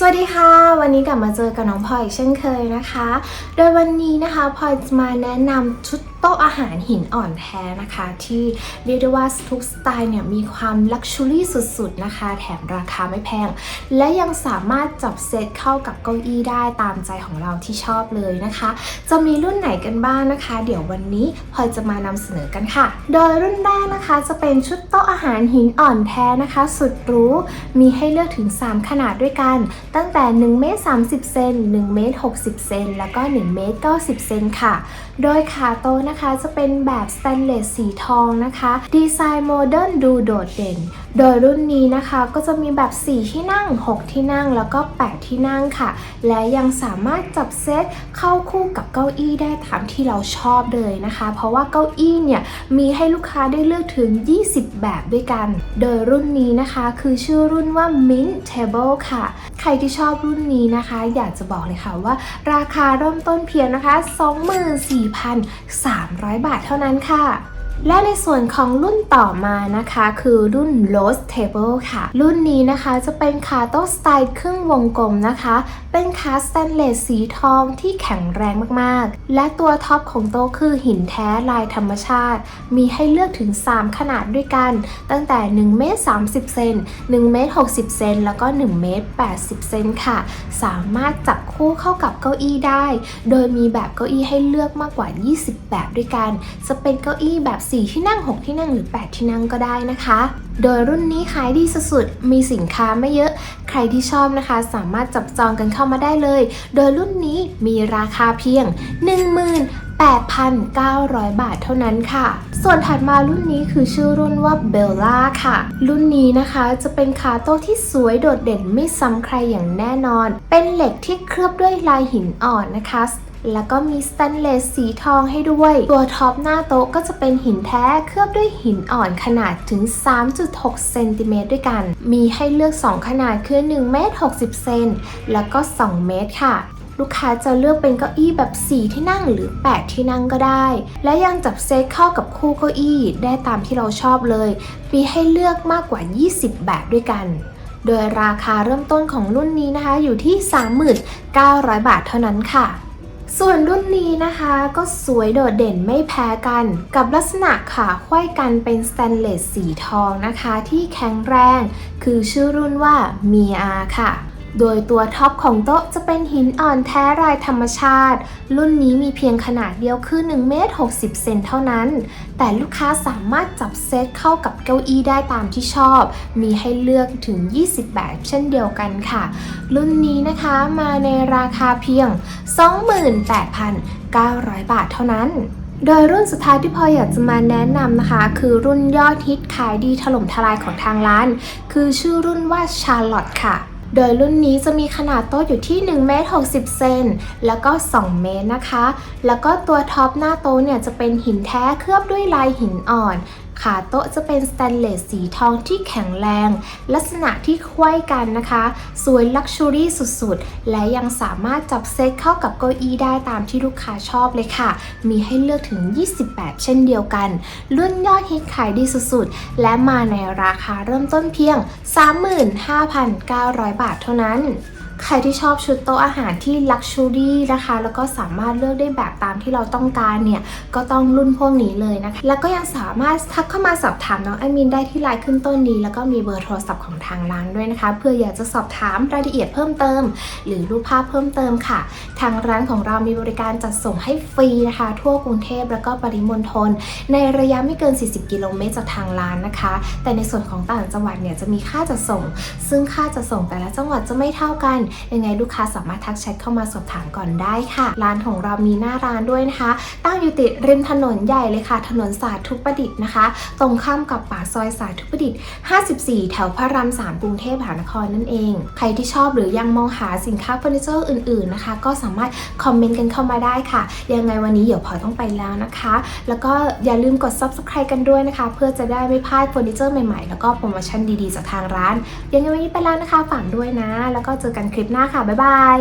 สวัสดีค่ะ วันนี้กลับมาเจอกับน้องพลอยอีกเช่นเคยนะคะ โดยวันนี้นะคะพลอยจะมาแนะนำชุดโต๊ะอาหารหินอ่อนแท้นะคะ ที่เรียกได้ว่าทุกสไตล์เนี่ยมีความลักชัวรี่สุดๆนะคะ แถมราคาไม่แพง และยังสามารถจับเซตเข้ากับเก้าอี้ได้ตามใจของเราที่ชอบเลยนะคะ จะมีรุ่นไหนกันบ้างนะคะ เดี๋ยววันนี้พลอยจะมานำเสนอกันค่ะ โดยรุ่นแรกนะคะ จะเป็นชุดโต๊ะอาหารหินอ่อนแท้นะคะ สุดหรู้มีให้เลือกถึง 3 ขนาดด้วยกัน ตั้งแต่1เมตร30เซน1เมตร60เซนแล้วก็1เมตร90เซนค่ะ โดยขาโต๊ะนะคะจะเป็นแบบสแตนเลสสีทองนะคะ ดีไซน์โมเดิร์นดูโดดเด่น โดยรุ่นนี้นะคะก็จะมีแบบ 4 ที่นั่ง 6 ที่นั่งแล้วก็ 8 ที่นั่งค่ะ และยังสามารถจับเซตเข้าคู่กับเก้าอี้ได้ตามที่เราชอบเลยนะคะ เพราะว่าเก้าอี้เนี่ยมีให้ลูกค้าได้เลือกถึง 20 แบบด้วยกัน โดยรุ่นนี้นะคะคือชื่อรุ่นว่า Mint Table ค่ะ ใครที่ชอบรุ่นนี้นะคะ อยากจะบอกเลยค่ะว่า ราคาเริ่มต้นเพียงนะคะ 24,300 บาทเท่านั้นค่ะ และในส่วนของรุ่นต่อมานะคะ คือรุ่น Rose Table ค่ะ รุ่นนี้นะคะจะเป็นขาโต๊ะสไตล์ครึ่งวงกลมนะคะ เป็นขาสแตนเลสสีทองที่แข็งแรงมากๆ และตัวท็อปของโต๊ะคือหินแท้ลายธรรมชาติ มีให้เลือกถึง 3 ขนาดด้วยกัน ตั้งแต่1เมตร30 เซน1เมตร60 เซนแล้วก็1เมตร80 เซนค่ะ สามารถจับคู่เข้ากับเก้าอี้ได้ โดยมีแบบเก้าอี้ให้เลือกมากกว่า 20 แบบด้วยกัน จะเป็นเก้าอี้แบบ4 ที่นั่ง 6 ที่นั่งหรือ 8 ที่นั่งก็ได้นะคะ โดยรุ่นนี้ขายดีสุดๆ มีสินค้าไม่เยอะ ใครที่ชอบนะคะ สามารถจับจองกันเข้ามาได้เลย โดยรุ่นนี้มีราคาเพียง 18,900 บาทเท่านั้นค่ะ ส่วนถัดมารุ่นนี้คือชื่อรุ่นว่า Bella ค่ะ รุ่นนี้นะคะจะเป็นขาโต๊ะที่สวยโดดเด่นไม่ซ้ำใครอย่างแน่นอน เป็นเหล็กที่เคลือบด้วยลายหินอ่อนนะคะ แล้วก็มีสแตนเลสสีทองให้ด้วย ตัวท็อปหน้าโต๊ะก็จะเป็นหินแท้เคลือบด้วยหินอ่อนขนาดถึง 3.6 เซนติเมตรด้วยกัน มีให้เลือก 2 ขนาดคือ1เมตร60 เซนแล้วก็ 2 เมตรค่ะลูกค้าจะเลือกเป็นเก้าอี้แบบ 4 ที่นั่งหรือ 8 ที่นั่งก็ได้ และยังจับเซตเข้ากับคู่เก้าอี้ได้ตามที่เราชอบเลย มีให้เลือกมากกว่า 20 แบบด้วยกัน โดยราคาเริ่มต้นของรุ่นนี้นะคะอยู่ที่ 39,000 บาทเท่านั้นค่ะ ส่วนรุ่นนี้นะคะก็สวยโดดเด่นไม่แพ้กัน กับลักษณะขาไขว้กันเป็นสแตนเลสสีทองนะคะ ที่แข็งแรง คือชื่อรุ่นว่ามีอาค่ะ โดยตัวท็อปของโต๊ะจะเป็นหินอ่อนแท้ลายธรรมชาติ รุ่นนี้มีเพียงขนาดเดียวคือ1เมตร60 เซนเท่านั้น แต่ลูกค้าสามารถจับเซตเข้ากับเก้าอี้ได้ตามที่ชอบ มีให้เลือกถึง 20 แบบเช่นเดียวกันค่ะ รุ่นนี้นะคะมาในราคาเพียง 28,900 บาทเท่านั้นโดยรุ่นสุดท้ายที่พอยอยากจะมาแนะนำนะคะ คือรุ่นยอดฮิตขายดีถล่มทลายของทางร้าน คือชื่อรุ่นว่า Charlotte ค่ะ โดยรุ่นนี้จะมีขนาดโต๊ะอยู่ที่1เมตร60 เซน แล้วก็ 2 เมตรนะคะ แล้วก็ตัวท็อปหน้าโต๊ะเนี่ยจะเป็นหินแท้เคลือบด้วยลายหินอ่อน ขาโต๊ะจะเป็นสแตนเลสสีทองที่แข็งแรง ลักษณะที่ไขว้กันนะคะ สวยลักชัวรี่สุดๆ และยังสามารถจับเซตเข้ากับเก้าอี้ได้ตามที่ลูกค้าชอบเลยค่ะ มีให้เลือกถึง 20 แบบเช่นเดียวกัน รุ่นยอดฮิตขายดีสุดๆ และมาในราคาเริ่มต้นเพียง 35,900 บาทเท่านั้น ใครที่ชอบชุดโต๊ะอาหารที่ลักชัวรี่นะคะ แล้วก็สามารถเลือกได้แบบตามที่เราต้องการเนี่ย ก็ต้องรุ่นพวกนี้เลยนะคะ แล้วก็ยังสามารถทักเข้ามาสอบถามน้องไอมินได้ที่ไลน์ขึ้นต้นนี้ แล้วก็มีเบอร์โทรศัพท์ของทางร้านด้วยนะคะ เพื่ออยากจะสอบถามรายละเอียดเพิ่มเติม หรือรูปภาพเพิ่มเติมค่ะ ทางร้านของเรามีบริการจัดส่งให้ฟรีนะคะ ทั่วกรุงเทพแล้วก็ปริมณฑลในระยะไม่เกิน 40 กิโลเมตรจากทางร้านนะคะ แต่ในส่วนของต่างจังหวัดเนี่ยจะมีค่าจัดส่ง ซึ่งค่าจัดส่งแต่ละจังหวัดจะไม่เท่ากันยังไงลูกค้าสามารถทักแชทเข้ามาสอบถามก่อนได้ค่ะ ร้านของเรามีหน้าร้านด้วยนะคะ ตั้งอยู่ติดริมถนนใหญ่เลยค่ะ ถนนสาธุประดิษฐ์นะคะ ตรงข้ามกับป่าซอยสาธุประดิษฐ์ 54 แถวพระราม3กรุงเทพมหานครนั่นเอง ใครที่ชอบหรือยังมองหาสินค้าเฟอร์นิเจอร์อื่นๆนะคะ ก็สามารถคอมเมนต์กันเข้ามาได้ค่ะ ยังไงวันนี้เดี๋ยวพอต้องไปแล้วนะคะ แล้วก็อย่าลืมกด subscribe กันด้วยนะคะ เพื่อจะได้ไม่พลาดเฟอร์นิเจอร์ใหม่ๆ แล้วก็โปรโมชั่นดีๆจากทางร้าน ยังไงวันนี้ไปแล้วนะคะฝากด้วยนะ แล้วก็เจอกันคลิปหน้าค่ะ บ๊ายบาย